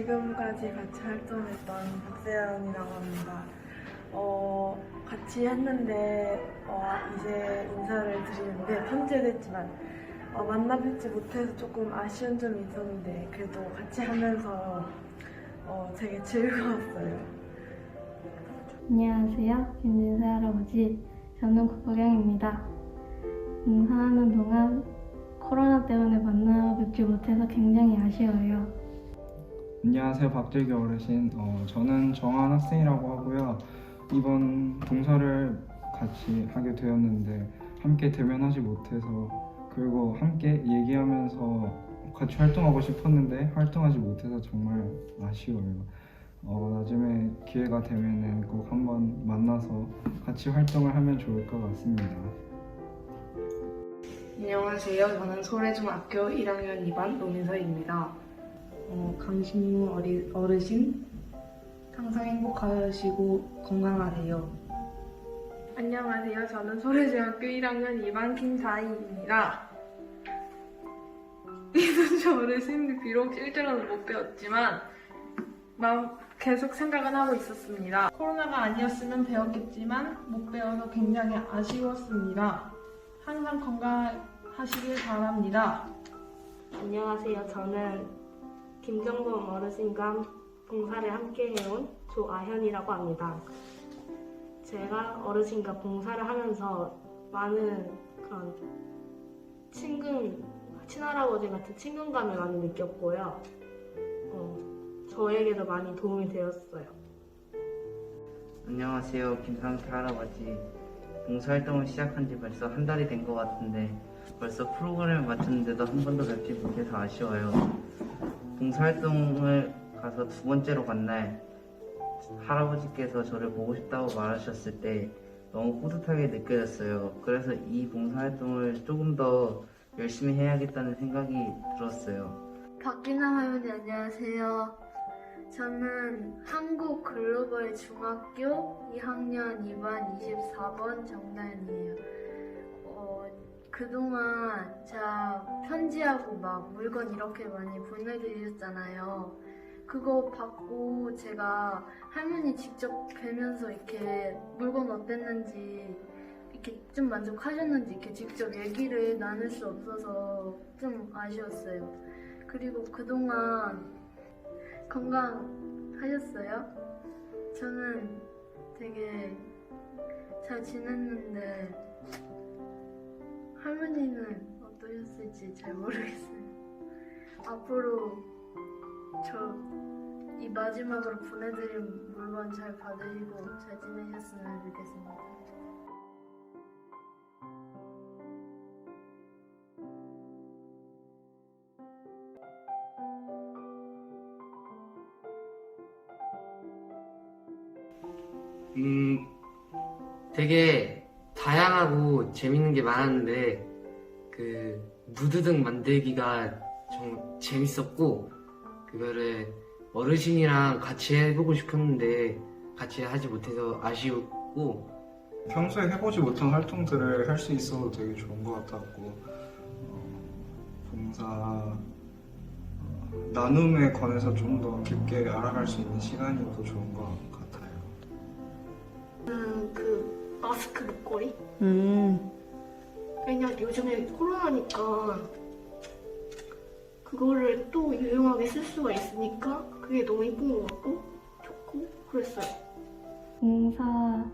지금까지 같이 활동했던 박세연이라고 합니다. 어, 같이 했는데 어, 이제 인사를 드리는데 편제됐지만 어, 만나 뵙지 못해서 조금 아쉬운 점이 있었는데 그래도 같이 하면서 어, 되게 즐거웠어요. 안녕하세요. 김진세 할아버지. 저는 국보경입니다. 봉사하는 동안 코로나 때문에 만나 뵙지 못해서 굉장히 아쉬워요. 안녕하세요. 박재규 어르신. 어, 저는 정한 학생이라고 하고요. 이번 봉사를 같이 하게 되었는데 함께 대면하지 못해서 그리고 함께 얘기하면서 같이 활동하고 싶었는데 활동하지 못해서 정말 아쉬워요. 어, 나중에 기회가 되면은 꼭 한번 만나서 같이 활동을 하면 좋을 것 같습니다. 안녕하세요. 저는 소래중학교 1학년 2반 노민서입니다. 어, 강신무 어리, 어르신 항상 행복하시고 건강하세요. 안녕하세요. 저는 소래중학교 1학년 2반 김사희입니다. 이순주 어르신 비록 실제로는 못 배웠지만 마음 계속 생각은 하고 있었습니다. 코로나가 아니었으면 배웠겠지만 못 배워서 굉장히 아쉬웠습니다. 항상 건강하시길 바랍니다. 안녕하세요. 저는 김정범 어르신과 봉사를 함께 해온 조아현이라고 합니다. 제가 어르신과 봉사를 하면서 많은 그런 친근, 친할아버지 같은 친근감을 많이 느꼈고요. 어, 저에게도 많이 도움이 되었어요. 안녕하세요. 김상태 할아버지. 봉사활동을 시작한 지 벌써 한 달이 된 것 같은데 벌써 프로그램을 마쳤는데도 한 번도 뵙지 못해서 아쉬워요. 봉사활동을 가서 두 번째로 간 날 할아버지께서 저를 보고 싶다고 말하셨을 때 너무 뿌듯하게 느껴졌어요. 그래서 이 봉사활동을 조금 더 열심히 해야겠다는 생각이 들었어요. 박기남 할머니 안녕하세요. 저는 한국 글로벌 중학교 2학년 2반 24번 정다현이에요. 어, 그동안 제가 편지하고 막 물건 이렇게 많이 보내드렸잖아요. 그거 받고 제가 할머니 직접 뵈면서 이렇게 물건 어땠는지 이렇게 좀 만족하셨는지 이렇게 직접 얘기를 나눌 수 없어서 좀 아쉬웠어요. 그리고 그동안 건강하셨어요? 저는 되게 잘 지냈는데 할머니는 어떠셨을지 잘 모르겠어요. 앞으로 저 이 마지막으로 보내드린 물건 잘 받으시고 잘 지내셨으면 좋겠습니다. 음, 되게 다양하고 재밌는 게 많았는데 그 무드등 만들기가 정말 재밌었고 그거를 어르신이랑 같이 해보고 싶었는데 같이 하지 못해서 아쉬웠고 평소에 해보지 못한 활동들을 할 수 있어서 되게 좋은 것 같았고 어, 봉사 어, 나눔에 관해서 좀 더 깊게 알아갈 수 있는 시간이어서 좋은 것 같아요. 음, 그 마스크 목걸이? 음, 왜냐 요즘에 코로나니까 그거를 또 유용하게 쓸 수가 있으니까 그게 너무 이쁜 것 같고 좋고 그랬어요. 봉사할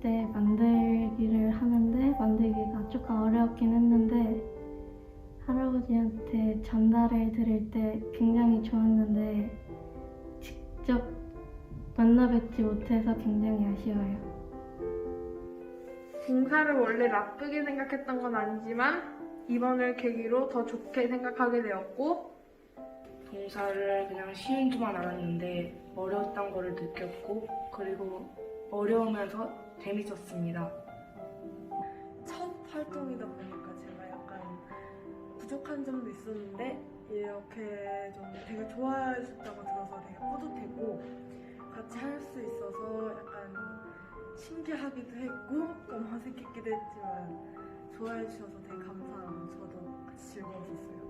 때 만들기를 하는데 만들기가 조금 어려웠긴 했는데 할아버지한테 전달을 드릴 때 굉장히 좋았는데 직접 만나 뵙지 못해서 굉장히 아쉬워요. 봉사를 원래 나쁘게 생각했던 건 아니지만 이번을 계기로 더 좋게 생각하게 되었고 봉사를 그냥 쉬운지만 않았는데 어려웠던 거를 느꼈고 그리고 어려우면서 재밌었습니다. 첫 활동이다 보니까 제가 약간 부족한 점도 있었는데 이렇게 좀 되게 좋아해 줬다고 들어서 되게 뿌듯했고 같이 할 수 있어서 약간 신기하기도 했고 좀 어색했기도 했지만 좋아해 주셔서 되게 감사하고 저도 같이 즐거웠었어요.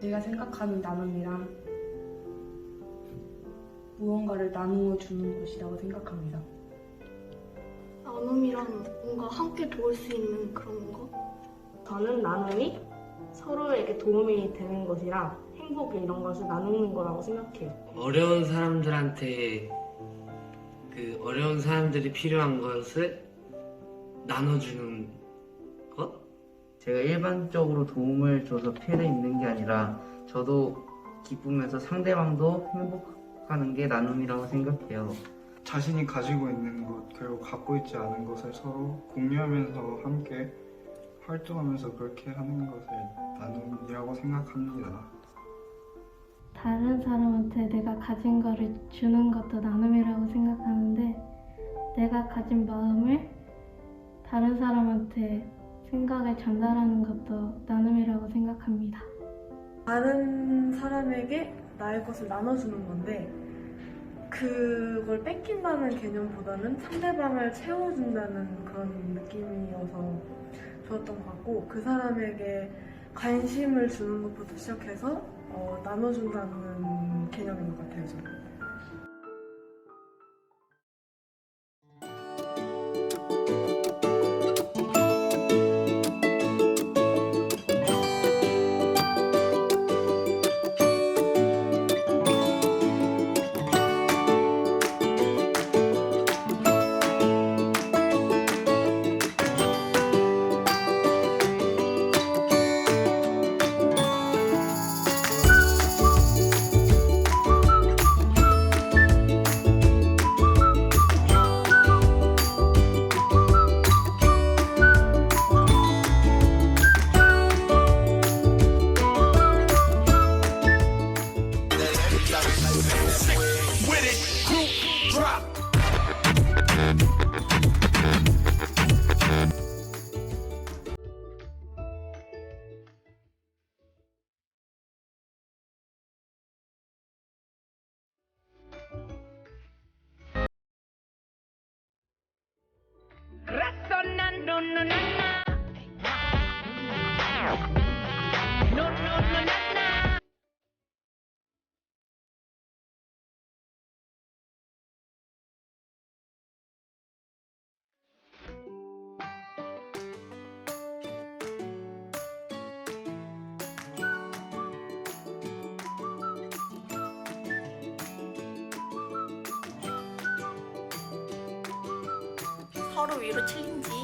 제가 생각하는 나눔이란 무언가를 나누어 주는 곳이라고 생각합니다. 나눔이란 뭔가 함께 도울 수 있는 그런 거? 저는 나눔이 서로에게 도움이 되는 것이라 행복 이런 것을 나누는 거라고 생각해요. 어려운 사람들한테 그 어려운 사람들이 필요한 것을 나눠주는 것? 제가 일반적으로 도움을 줘서 피해를 입는 게 아니라 저도 기쁘면서 상대방도 행복하는 게 나눔이라고 생각해요. 자신이 가지고 있는 것 그리고 갖고 있지 않은 것을 서로 공유하면서 함께 활동하면서 그렇게 하는 것을 나눔이라고 생각합니다. 다른 사람한테 내가 가진 거를 주는 것도 나눔이라고 생각하는데 내가 가진 마음을 다른 사람한테 생각을 전달하는 것도 나눔이라고 생각합니다. 다른 사람에게 나의 것을 나눠주는 건데 그걸 뺏긴다는 개념보다는 상대방을 채워준다는 그런 느낌이어서 좋았던 것 같고 그 사람에게 관심을 주는 것부터 시작해서 어, 나눠준다는 개념인 것 같아요 저는. love with it, group drop. No, no. 서로 위로 챌린지